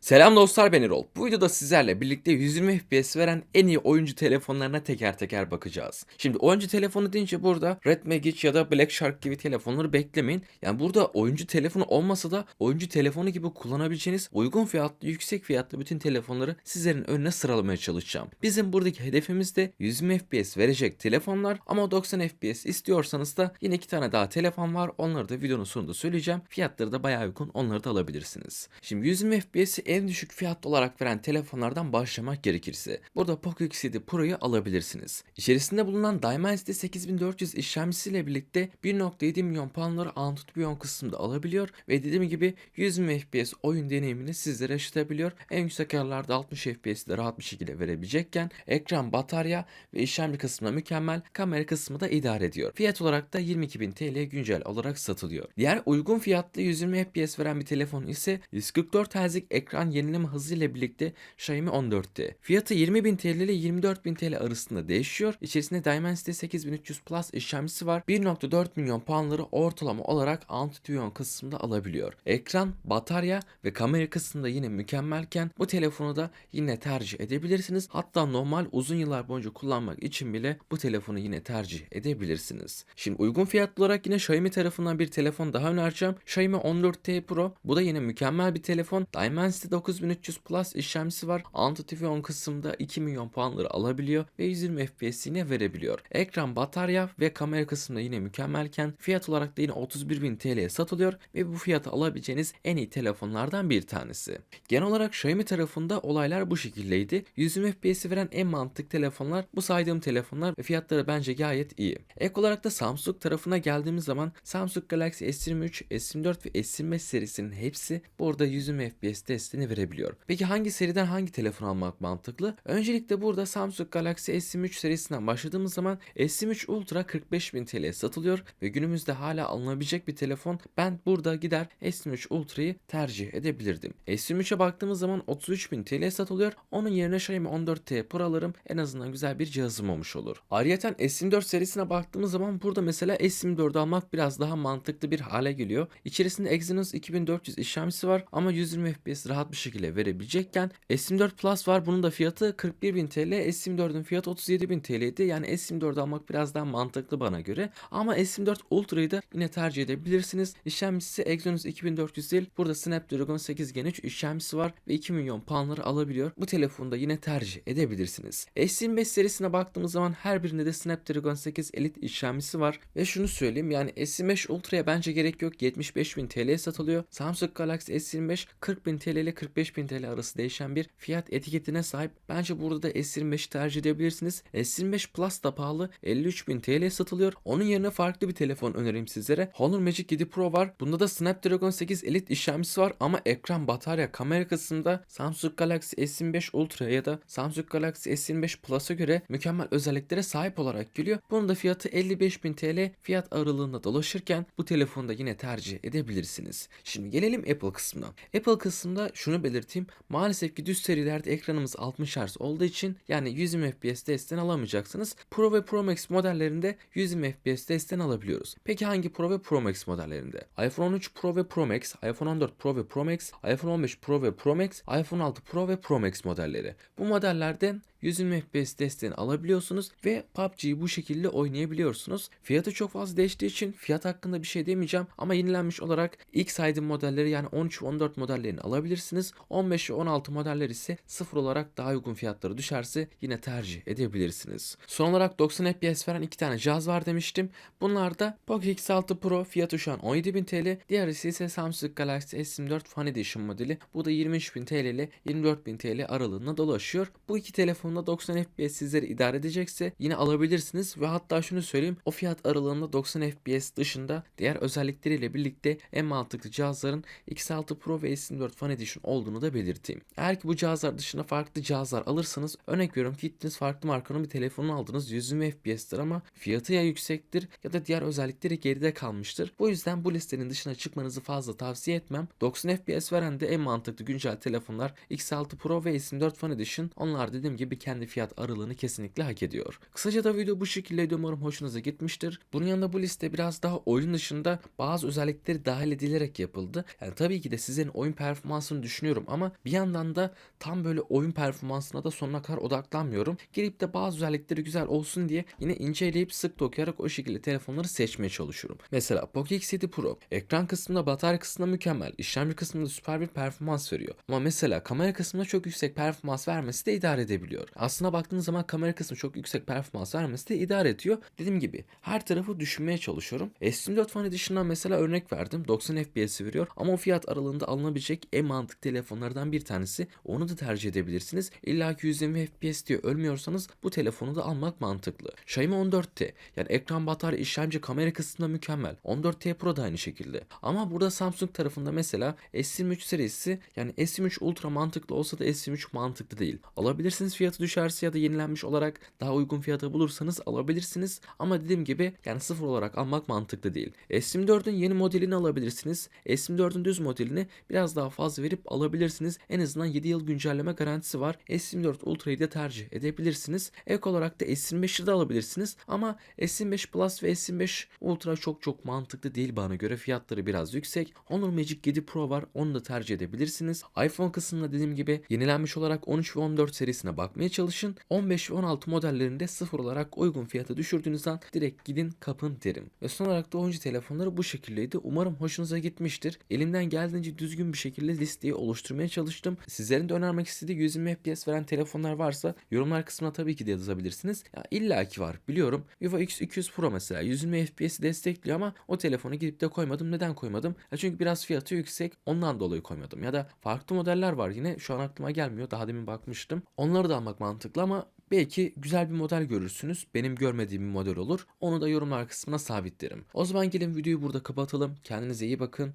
Selam dostlar ben Erol. Bu videoda sizlerle birlikte 120 FPS veren en iyi oyuncu telefonlarına teker teker bakacağız. Şimdi oyuncu telefonu deyince burada Red Magic ya da Black Shark gibi telefonları beklemeyin. Yani burada oyuncu telefonu olmasa da oyuncu telefonu gibi kullanabileceğiniz uygun fiyatlı, yüksek fiyatlı bütün telefonları sizlerin önüne sıralamaya çalışacağım. Bizim buradaki hedefimiz de 120 FPS verecek telefonlar ama 90 FPS istiyorsanız da yine iki tane daha telefon var. Onları da videonun sonunda söyleyeceğim. Fiyatları da bayağı uygun. Onları da alabilirsiniz. Şimdi 120 FPS'i en düşük fiyat olarak veren telefonlardan başlamak gerekirse burada Poco X7 Pro'yu alabilirsiniz. İçerisinde bulunan Dimensity 8400 işlemcisiyle birlikte 1.7 milyon puanları Antutubion kısmında alabiliyor ve dediğim gibi 120 FPS oyun deneyimini sizlere yaşatabiliyor. En yüksek ayarlarda 60 FPS'de rahat bir şekilde verebilecekken ekran, batarya ve işlemci kısmında mükemmel, kamera kısmı da idare ediyor. Fiyat olarak da 22.000 TL güncel olarak satılıyor. Diğer uygun fiyatlı 120 FPS veren bir telefon ise 144 Hz'lik ekran yenileme hızı ile birlikte Xiaomi 14'te. Fiyatı 20.000 TL ile 24.000 TL arasında değişiyor. İçerisinde Dimensity 8300 Plus işlemcisi var. 1.4 milyon puanları ortalama olarak Antutubion kısmında alabiliyor. Ekran, batarya ve kamera kısmında yine mükemmelken bu telefonu da yine tercih edebilirsiniz. Hatta normal uzun yıllar boyunca kullanmak için bile bu telefonu yine tercih edebilirsiniz. Şimdi uygun fiyatlı olarak yine Xiaomi tarafından bir telefon daha önereceğim. Xiaomi 14T Pro. Bu da yine mükemmel bir telefon. Dimensity 9300 Plus işlemcisi var. Antutubion kısmında 2 milyon puanları alabiliyor ve 120 FPS yine verebiliyor. Ekran, batarya ve kamera kısmında yine mükemmelken fiyat olarak da yine 31.000 TL'ye satılıyor ve bu fiyatı alabileceğiniz en iyi telefonlardan bir tanesi. Genel olarak Xiaomi tarafında olaylar bu şekildeydi. 120 FPS'i veren en mantıklı telefonlar bu saydığım telefonlar ve fiyatları bence gayet iyi. Ek olarak da Samsung tarafına geldiğimiz zaman Samsung Galaxy S23, S24 ve S25 serisinin hepsi burada 120 FPS desteğini verebiliyor. Peki hangi seriden hangi telefon almak mantıklı? Öncelikle burada Samsung Galaxy S23 serisinden başladığımız zaman S23 Ultra 45.000 TL'ye satılıyor ve günümüzde hala alınabilecek bir telefon. Ben burada gider S23 Ultra'yı tercih edebilirdim. S23'e baktığımız zaman 33.000 TL'ye satılıyor. Onun yerine Xiaomi 14T Pro alırım. En azından güzel bir cihazım olmuş olur. Ayrıca S24 serisine baktığımız zaman burada mesela S24 almak biraz daha mantıklı bir hale geliyor. İçerisinde Exynos 2400 işlemcisi var ama 120 FPS rahat bir şekilde verebilecekken S24 Plus var. Bunun da fiyatı 41.000 TL. S24'ün fiyatı 37.000 TL'ydi. Yani S24 almak biraz daha mantıklı bana göre. Ama S24 Ultra'yı da yine tercih edebilirsiniz. İşlemcisi Exynos 2400 değil. Burada Snapdragon 8 Gen 3 işlemcisi var ve 2 milyon puanları alabiliyor. Bu telefonu da yine tercih edebilirsiniz. S25 serisine baktığımız zaman her birinde de Snapdragon 8 Elite işlemcisi var ve şunu söyleyeyim yani S25 Ultra'ya bence gerek yok. 75.000 TL'ye satılıyor. Samsung Galaxy S25 40.000 TL ile 45.000 TL arası değişen bir fiyat etiketine sahip. Bence burada da S25 tercih edebilirsiniz. S25 Plus da pahalı. 53.000 TL'ye satılıyor. Onun yerine farklı bir telefon önereyim sizlere. Honor Magic 7 Pro var. Bunda da Snapdragon 8 Elite işlemcisi var ama ekran, batarya, kamera kısmında Samsung Galaxy S25 Ultra ya da Samsung Galaxy S25 Plus'a göre mükemmel özelliklere sahip olarak geliyor. Bunun da fiyatı 55.000 TL fiyat aralığında dolaşırken bu telefonu da yine tercih edebilirsiniz. Şimdi gelelim Apple kısmına. Apple kısmında şunu belirteyim. Maalesef ki düz serilerde ekranımız 60 Hz olduğu için yani 120 FPS desteğini alamayacaksınız. Pro ve Pro Max modellerinde 120 FPS desteğini alabiliyoruz. Peki hangi Pro ve Pro Max modellerinde? iPhone 13 Pro ve Pro Max, iPhone 14 Pro ve Pro Max, iPhone 15 Pro ve Pro Max, iPhone 6 Pro ve Pro Max modelleri. Bu modellerden 120 FPS desteğini alabiliyorsunuz ve PUBG'yi bu şekilde oynayabiliyorsunuz. Fiyatı çok fazla değiştiği için fiyat hakkında bir şey demeyeceğim ama yenilenmiş olarak ilk saydığım modelleri yani 13 ve 14 modellerini alabilirsiniz. 15 ve 16 modeller ise sıfır olarak daha uygun fiyatları düşerse yine tercih edebilirsiniz. Son olarak 90 FPS veren iki tane cihaz var demiştim. Bunlar da Poco X6 Pro fiyatı şu an 17.000 TL. Diğerisi ise Samsung Galaxy S24 Fan Edition modeli. Bu da 23.000 TL ile 24.000 TL aralığında dolaşıyor. Bu iki telefonda 90 FPS sizleri idare edecekse yine alabilirsiniz ve hatta şunu söyleyeyim o fiyat aralığında 90 FPS dışında diğer özellikleriyle birlikte en mantıklı cihazların X6 Pro ve S24 Fan Edition olduğunu da belirteyim. Eğer ki bu cihazlar dışında farklı cihazlar alırsanız örnek veriyorum gittiniz farklı markanın bir telefonu aldınız 120 FPS'tir ama fiyatı ya yüksektir ya da diğer özellikleri geride kalmıştır. Bu yüzden bu listenin dışına çıkmanızı fazla tavsiye etmem. 90 FPS veren de en mantıklı güncel telefonlar X6 Pro ve S24 Fan Edition. Onlar dediğim gibi kendi fiyat aralığını kesinlikle hak ediyor. Kısaca da video bu şekildeydi umarım hoşunuza gitmiştir. Bunun yanında bu liste biraz daha oyun dışında bazı özellikleri dahil edilerek yapıldı. Yani tabii ki de sizin oyun performansını düşünüyorum ama bir yandan da tam böyle oyun performansına da sonuna kadar odaklanmıyorum. Girip de bazı özellikleri güzel olsun diye yine inceleyip sık dokuyarak o şekilde telefonları seçmeye çalışıyorum. Mesela Poco X7 Pro ekran kısmında batarya kısmında mükemmel, işlemci kısmında süper bir performans veriyor. Ama mesela kamera kısmında çok yüksek performans vermesi de idare edebiliyor. Aslına baktığınız zaman kamera kısmı çok yüksek performans vermesi de idare ediyor. Dediğim gibi her tarafı düşünmeye çalışıyorum. S24 Fan Edition'dan mesela örnek verdim. 90 FPS veriyor ama o fiyat aralığında alınabilecek en mantıklı telefonlardan bir tanesi. Onu da tercih edebilirsiniz. İlla ki 120 FPS diye ölmüyorsanız bu telefonu da almak mantıklı. Xiaomi 14T yani ekran batarya işlemci kamera kısmında mükemmel. 14T Pro da aynı şekilde. Ama burada Samsung tarafında mesela S23 serisi yani S23 Ultra mantıklı olsa da S23 mantıklı değil. Alabilirsiniz fiyatı düşerse ya da yenilenmiş olarak daha uygun fiyata bulursanız alabilirsiniz. Ama dediğim gibi yani sıfır olarak almak mantıklı değil. S24'ün yeni modelini alabilirsiniz. S24'ün düz modelini biraz daha fazla verip alabilirsiniz. En azından 7 yıl güncelleme garantisi var. S24 Ultra'yı da tercih edebilirsiniz. Ek olarak da S25'i de alabilirsiniz. Ama S25 Plus ve S25 Ultra çok çok mantıklı değil bana göre. Fiyatları biraz yüksek. Honor Magic 7 Pro var. Onu da tercih edebilirsiniz. iPhone kısmında dediğim gibi yenilenmiş olarak 13 ve 14 serisine bakmaya çalışın. 15 ve 16 modellerinde sıfır olarak uygun fiyata düşürdüğünüzden direkt gidin kapın derim. Ve son olarak da oyuncu telefonları bu şekildeydi. Umarım hoşunuza gitmiştir. Elimden geldiğince düzgün bir şekilde listeyi oluşturmaya çalıştım. Sizlerin de önermek istediği 120 FPS veren telefonlar varsa yorumlar kısmına tabii ki de yazabilirsiniz. Ya illaki var biliyorum. Vivo X200 Pro mesela 120 FPS'i destekliyor ama o telefonu gidip de koymadım. Neden koymadım? Ya çünkü biraz fiyatı yüksek. Ondan dolayı koymadım. Ya da farklı modeller var yine. Şu an aklıma gelmiyor. Daha demin bakmıştım. Onları da almak mantıklı ama Belki güzel bir model görürsünüz. Benim görmediğim bir model olur. Onu da yorumlar kısmına sabitlerim. O zaman gelin videoyu burada kapatalım. Kendinize iyi bakın.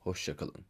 Hoşçakalın.